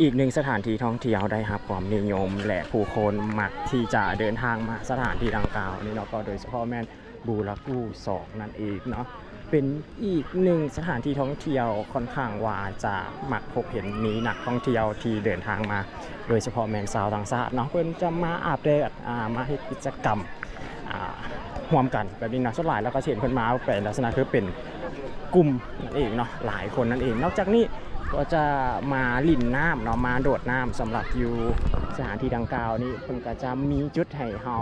อีกหนึ่งสถานที่ท่องเที่ยวได้รับความนิยม และผู้คนมักที่จะเดินทางมาสถานที่ดังกล่าวนี่เนาะก็โดยเฉพาะแม่นบูรากูสองนั่นเองเนาะเป็นอีกหนึ่งสถานที่ท่องเที่ยวค่อนข้างว่าจะมักพบเห็นมีนักท่องเที่ยวที่เดินทางมา โดยเฉพาะแมนสาวต่างชาติเนาะเพิ่อนจะมาอาบแดดอ่ามาให้กิจกรรมอ่าร่วมกันแบบนี้นะส่วนหลายแล้วก็เห็นเพิ่นมาเป็นลักษณะคือเป็นกลุ่มนั่นเองเนาะหลายคนนั่นเอง นอกจากนี้ ก็จะมาลิ่นน้ำเนาะมาโดดน้ำสำหรับอยู่สถานที่ดังกล่าวนี้เพิ่นก็จะมีจุดให้เฮา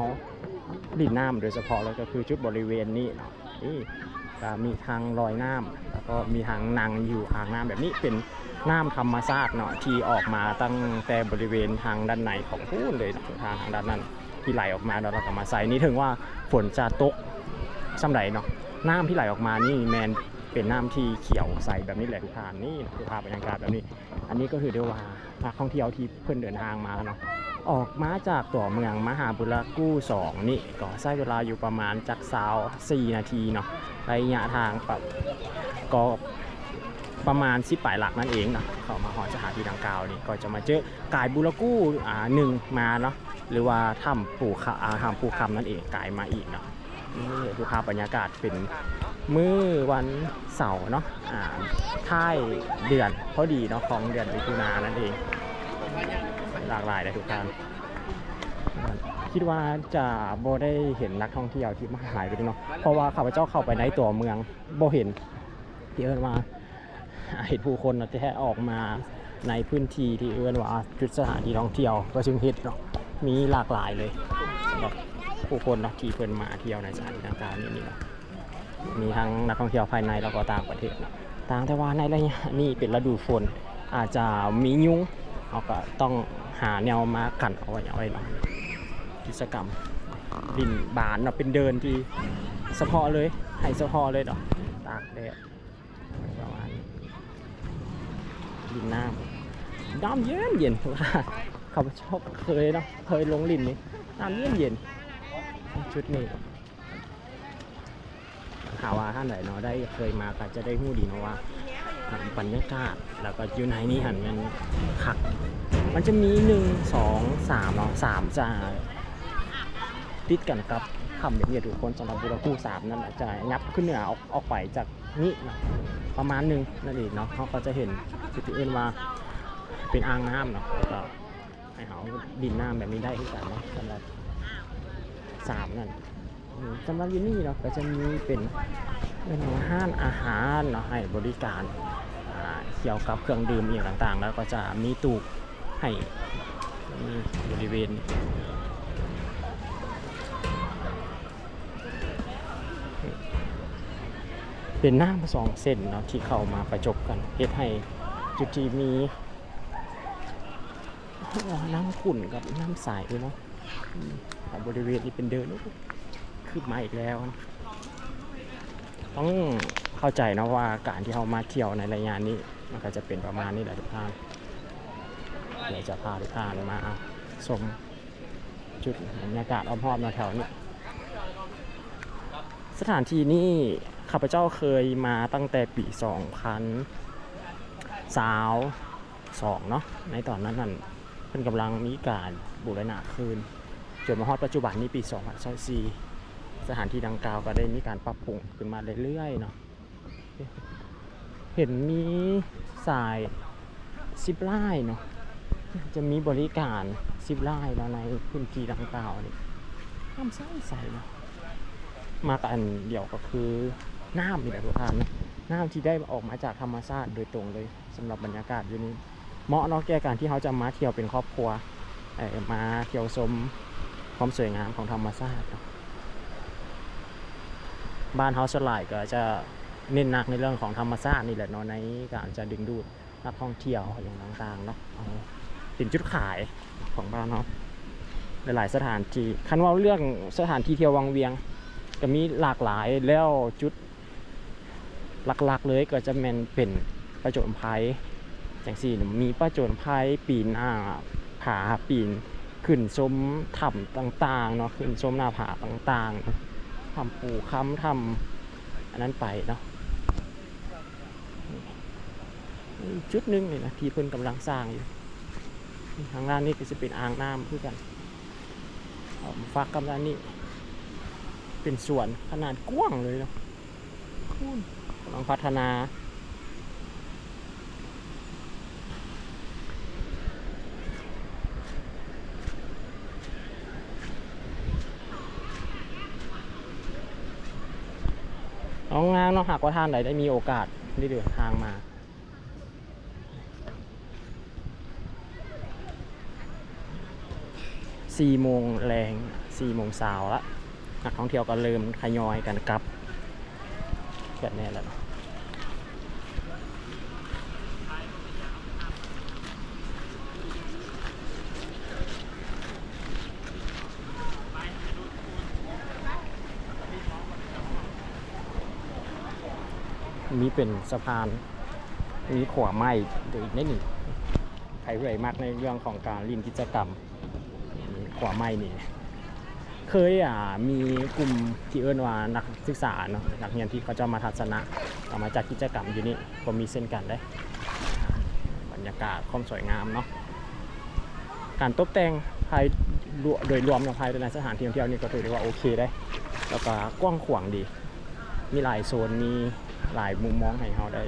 ลิ่นน้ำโดยเฉพาะเลยก็คือจุดบริเวณนี้เนาะนี่ก็มีทางลอยน้ำแล้วก็มีทางนั่งอยู่อ่างน้ำแบบนี้เป็นน้ำธรรมชาติเนาะที่ออกมาตั้งแต่บริเวณทางด้านในของพูนเลยทางทางด้านนั้นที่ไหลออกมาเนาะเราก็มาใส่นี่ถึงว่าฝนจะตกสำไหเนาะน้ำที่ไหลออกมานี่แมน เป็นน้ำที่เขียวใสแบบนี้แหละทุกท่านนี่คือภาพบรรยากาศแบบนี้ อันนี้ก็ถือได้ว่านักท่องเที่ยวที่เพิ่นเดินทางมาเนาะออกมาจากตัวเมืองมหาบุรากู้สองนี่ก็ใช้เวลาอยู่ประมาณจากสาว4นาทีเนาะระยะทางแบบก็ประมาณสิบปลายหลักนั่นเองนะเข้ามาหอสถานที่ดังกล่าวนี่ก็จะมาเจอกายบุรกู้อ่าหนึ่งมาเนาะหรือว่าถ้ำปู่ขาถ้ำปู่คำนั่นเองกายมาอีกเนาะนี่ดูภาพบรรยากาศเป็น มื้อวันเสาร์เนาะอ่าท้ายเดือนพอดีเนาะของเดือนมิถุนายนนั่นเองหลากหลายเลยทุกท่านคิดว่าจะโบได้เห็นนักท่องเที่ยวที่มาหายไปเนาะเพราะว่าข้าพเจ้าเข้าไปในตัวเมืองโบเห็นที่เอิ้นมาเห็นผู้คนเนาะที่แท้ออกมาในพื้นที่ที่เอื้อนว่าจุดสถานที่ท่องเที่ยวก็จึงเฮ็ดเนาะมีหลากหลายเลยสำหรับผู้คนเนาะที่เพิ่นมาเที่ยวในสถานที่ต่างๆนี่นี่เนาะ มีทั้งนักท่องเที่ยวภายในแล้วก็ต่างประเทศนะต่างแต่ว่าในระยะนี้เป็นฤดูฝนอาจจะมียุงเราก็ต้องหาแนวมากันเอาไว้เอาไว้เนาะกิจกรรมดินบานเนาะเป็นเดินที่เฉพาะเลยให้เฉพาะเลยเนาะตากแดดประมาณนี้ลินน้ำน้ำเย็นเย็นว่าเขาชอบเคยเนาะเคยลงลินนี่น้ำเย็นเย็นชุดนี้ หาว่าท่านไหนเนาะได้เคยมาก็จะได้หู้ดีเนาะว่าบรรยากาศแล้วก็อยู่ในนี้หันมันคัก มันจะมีหนึ่งสองสามเนาะสามจะติดกันกับคำแบบนี้ทุกคนสำหรับบุรคู่สามนั่นแหละจะยับขึ้นเหนือออกออกไปจากนี้เนาะประมาณหนึ่งนั่นเองเนาะเขาก็จะเห็นจุดที่อื่นว่าเป็นอ่างน้ำเนาะก็ให้เขาดินน้ำแบบนี้ได้ที่กันเนาะสำหรับสามนั่น สำหรับยูนี่เนาก็จะมีเป็นเป็นห้านอาหารเนาะให้บริการเกี่ยวกับเครื่องดื่มอย่างต่างๆ แล้วก็จะมีตู้ให้บริเวณเป็นหน้ำสองเส้นเนาะที่เข้ามาประจบกันเฮ็ดให้จุดที่มีน้ำขุ่นกับน้ำใสเนาะบริเวณนี้เป็นเดิน ขึ้นมาอีกแล้ว ต้องเข้าใจนะว่าการที่เรามาเที่ยวในระยะนี้ มันก็จะเป็นประมาณนี้แหละทุกท่านเดี๋ยวจะพาทุกท่านมาชมจุดบรรยากาศอ้อมๆแถวๆนี้สถานที่นี้ข้าพเจ้าเคยมาตั้งแต่ปี2000สาวสองเนาะในตอนนั้นนั่นเพิ่นกำลังมีการบูรณะคืนจนมาฮอดปัจจุบันนี้ปี2024 สถานที่ดังกล่าวก็ได้มีการปรับปรุงขึ้นมาเรื่อยๆเนาะเห็นมีสายซิปไลน์เนาะจะมีบริการซิปไลน์แล้วในพื้นที่ดังกล่าวนี่ทำใส่ใส่เนาะมากับอันเดี๋ยวก็คือน้ำนี่แหละทุกท่านนะน้ำที่ได้ออกมาจากธรรมชาติโดยตรงเลยสำหรับบรรยากาศอยู่นี่เหมาะเนาะแก่การที่เขาจะมาเที่ยวเป็นครอบครัวมาเที่ยวชมความสวยงามของธรรมชาติเนาะ บ้านเฮาสลายก็จะเน้นหนักในเรื่องของธรรมชาตินี่แหละเนาะในการจะดึงดูดนักท่องเที่ยวอย่างต่างๆเนาะเอาเป็นจุดขายของบ้านเนาะหลายๆสถานที่คันว่าเรื่องสถานที่เที่ยววังเวียง ก็มีหลากหลายแล้วจุดหลักๆเลยก็จะแมนเป็นประโจนภัยจังสี่มีประโจนภัยปีนอ่าผาปีนขึ้นชมถ้ำต่างๆเนาะขึ้นชมหน้าผาต่างๆ ทำปูค้ำทำอันนั้นไปเนาะชุดหนึงนี่นะที่เพิ่นกำลังสร้างอยู่ทางด้านนี้ก็จะเป็นอ่างน้ำเพื่อกันเอามาฟักกำลังนี้ เป็นสวนขนาดกว้างเลยเนาะกำลังพัฒนา น้องงานเนาะหากว่าท่านใดได้มีโอกาสได้เดินทางมาสี่โมงแรงสี่โมงสาวละนักท่องเที่ยวก็เริ่มทยอยกันกลับแบบนี้แหละ มีเป็นสะพาน มีขวาไม้เดี๋ยวอีกนิดหนึ่งใครเรื่อยมากในเรื่องของการลินกิจกรรม ขวาไม้นี่ เคยอ่ามีกลุ่มที่เอิ้นว่านักศึกษาเนาะนักเรียนที่เขาจะมาทัศนะเอามาจัดกิจกรรมอยู่นี่ก็มีเส้นกันได้ บรรยากาศความสวยงามเนาะการตกแต่งภายโดยรวมเนาะภายในสถานที่ท่องเที่ยวนี่ก็ถือได้ว่าโอเคได้ แล้วก็กว้างขวางดี มีหลายโซน มี หลายมุมมองให้เราได้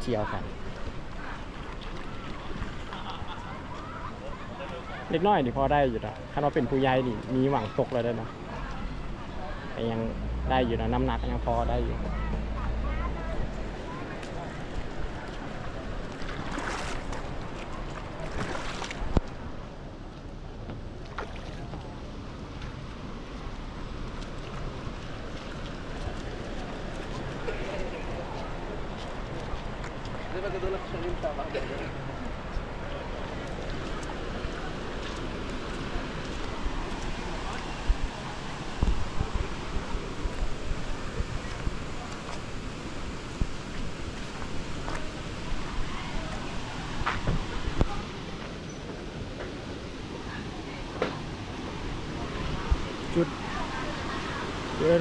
เที่ยวกันเล็กน้อยนี่พอได้อยู่นะถ้าเราเป็นผู้ใหญ่นี่มีหวังตกเลยได้นะแต่ยังได้อยู่นะน้ำหนักยังพอได้อยู่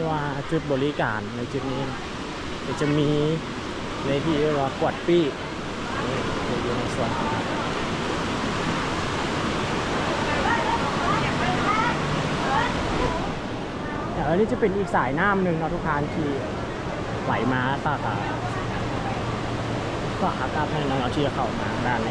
ว่าจุดบริการในจุดนี้เดี๋ยวจะมีในที่เรียกว่ากวดปี้อยู่ในส่วนองเดี๋ยวอันนี้จะเป็นอีกสายน้ำหนึ่งเนาะทุกทานที่ไหลมาตากาก็อากาศให้น้องๆที่จะเข้ามาด้านใน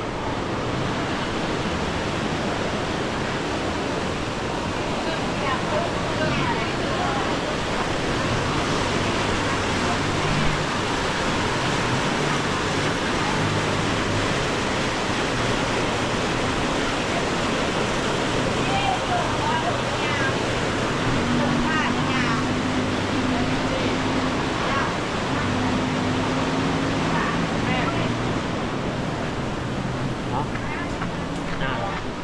เนาะอ่า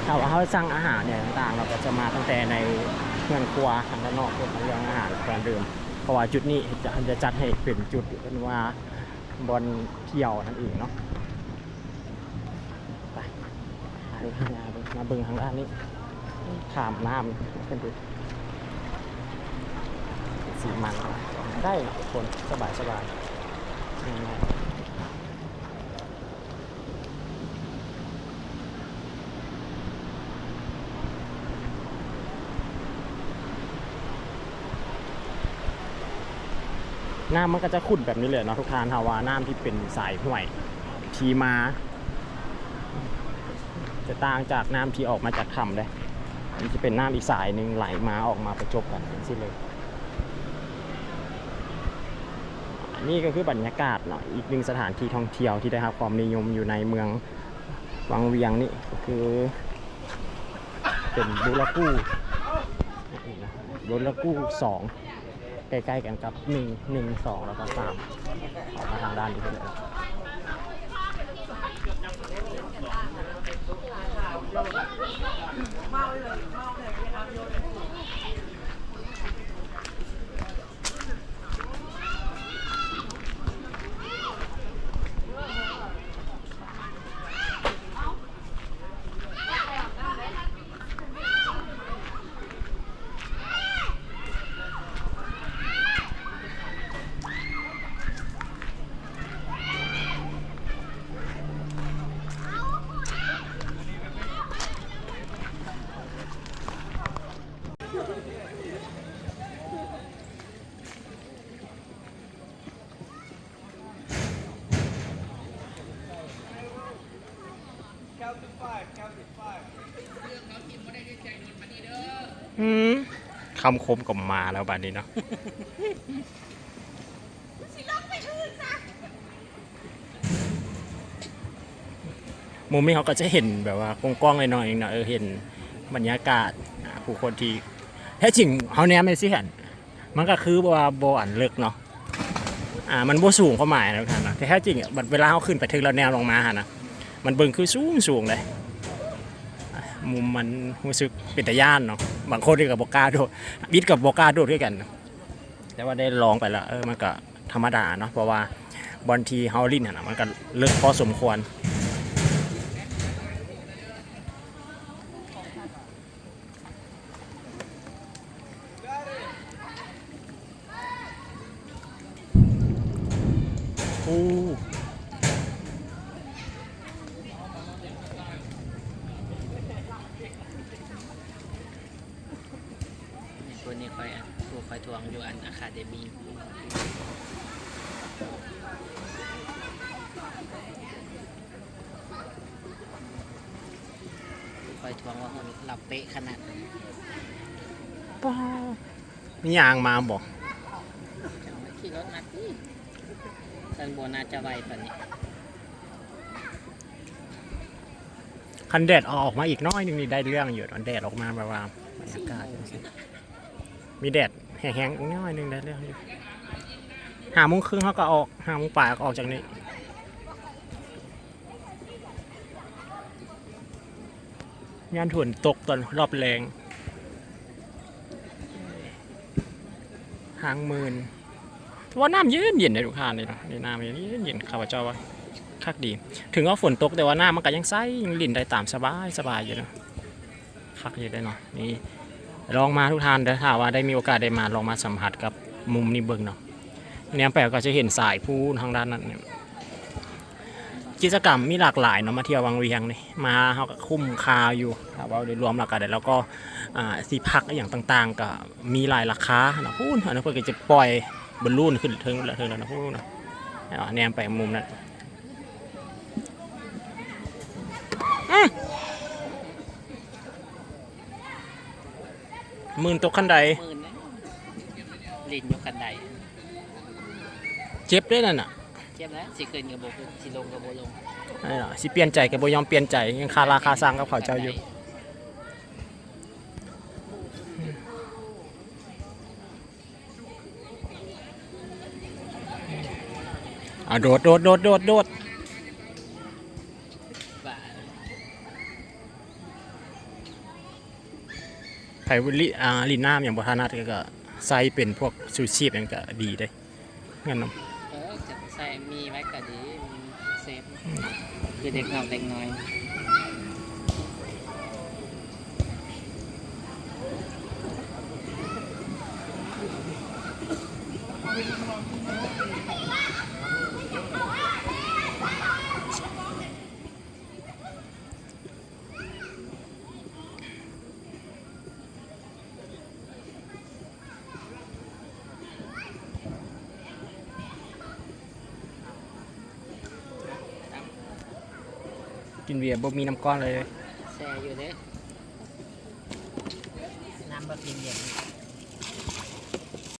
ถ้าว่าเขา สั่งอาหารเนี่ยต่างๆ เราก็จะมาตั้งแต่ในเมืองครัวทางด้านนอกเพื่อเรื่องอาหารการดื่มเพราะว่าจุดนี้จะจะจัดให้เป็นจุดเป็นว่าบอลเที่ยวนั่นเองเนาะไปมาเบิ่งทางด้านนี้ขามน้ำขึ้นดูสีมันได้ทุกคนสบายสบายๆง่ายๆ น้ำมันก็จะขุ่นแบบนี้เลยเนาะทุกทานฮาวาน้ำที่เป็นสายห่วยทีมา จะต่างจากน้ำที่ออกมาจากถ้ำเลยอันนี้จะเป็นน้ำอีกสายหนึ่งไหลมาออกมาประจบกันสิเลยนี่ก็คือบรรยากาศเนาะอีกหนึ่งสถานที่ท่องเที่ยวที่ได้รับความนิยมอยู่ในเมืองวังเวียงนี่ก็คือ เป็นบูรากู้นี่นะบูรากู้สอง ใกล้ๆกันกับหนึ่งหนึ่งสองแล้วก็สามออกมาทางด้านนี้เลยเมาเลย คำคมก็มาแล้วบัดนี้เนาะมุมนี้เขาก็จะเห็นแบบว่ากว้างๆหน่อยๆเองนะเออเห็นบรรยากาศผู้คนที่แท้จริงเขาแนมไม่สิเห็นมันก็คือว่าโบอันเลิกเนาะอ่ามันโบสูงความหมายนะท่านนะแต่แท้จริงอะเวลาเขาขึ้นไปถึงแล้วแนวลงมาหะนะมันเบิ่งคือสูงสูงเลย มุมมันรู้สึกเป็นตะย่านเนาะบางคนที่กับบอกล้าโดดบิดกับบอกล้าโดดด้วยกัน แต่ว่าได้ลองไปแล้วเออมันก็ธรรมดาเนาะเพราะว่าบอลทีเฮาลินอะนะมันก็เลิกพอสมควรโอ้ คนนี้คอยอันผู้คอยทวงอยู่อันอะคาเดมีผู้ คอยทวงว่าเขาหลับเป๊ะขนาดไหนป้ามียางมาบอกจังหวะขี่รถมาที่สันโบนาจะไวปานนี้คันแดดเอาออกมาอีกน้อยหนึงนี่ได้เรื่องอยู่ตอนแดดออกมาแบบว่าบรรยากาศจังซี่มีแดดแห้งๆอีกน้อยหนึงได้เรื่องอยู่หาโมงครึ่งเขาก็ออกหาโมงป่ายก็ออกจากนี้ ยานถวนตกตอนรอบแรง หางมืนว่าน้ำเย็นเย็นในทุกท่านเลยเนาะนี่น้ำเย็นเย็นข้าพเจ้าว่าคักดี ถึงว่าฝนตกแต่ว่าน้ามันก็ยังใสยังลิ่นได้ตามสบายสบายอยู่เนาะคักอยู่ได้เนาะนี่ลองมาทุกท่านเด้อถ้าว่าได้มีโอกาสได้มาลองมาสัมผัสกับมุมนี้เบิ่งเนาะเนี่ยแปลก็จะเห็นสายพูนทางด้านนั้นเนี่ย กิจกรรมมีหลากหลายเนาะมาเที่ยววังเวียงนี่มาเฮาก็คุ้มคาอยู่ถ้าว่าโดยรวมแล้วก็ได้แล้วก็อ่าที่พักอย่างต่างๆ ก็มีหลายราคาเนาะพูนอันนั้นเพิ่นก็จะปล่อยบอลลูนขึ้นถึงแล้วถึงแล้วนะพูนเนาะเอาแนมไปมุมนั้นหมื่นตกขั้นใดหมื่นนะลินอยู่กันใดเจ็บด้วยนั่นน่ะ เทียบแล้วสิขึ้นกับโบขึ้นสิลงกับโบลงนั่นน่ะสิเปลี่ยนใจกับโบยอมเปลี่ยนใจยังคาราคาซังกับเขาเจ้าอยู่อะโดดโดดโดดโดดโดดไผ่ลิอ่าลินน้ำอย่างบทานัดก็ใส่เป็นพวกซูชีพอย่างก็ดีได้งั้นเนาะเออจะใส่มีไว้ก็ดีมันเซฟ คือเด็กหน่อยเด็กน้อย กินเบียร์บ่มีน้ำก้อนเลย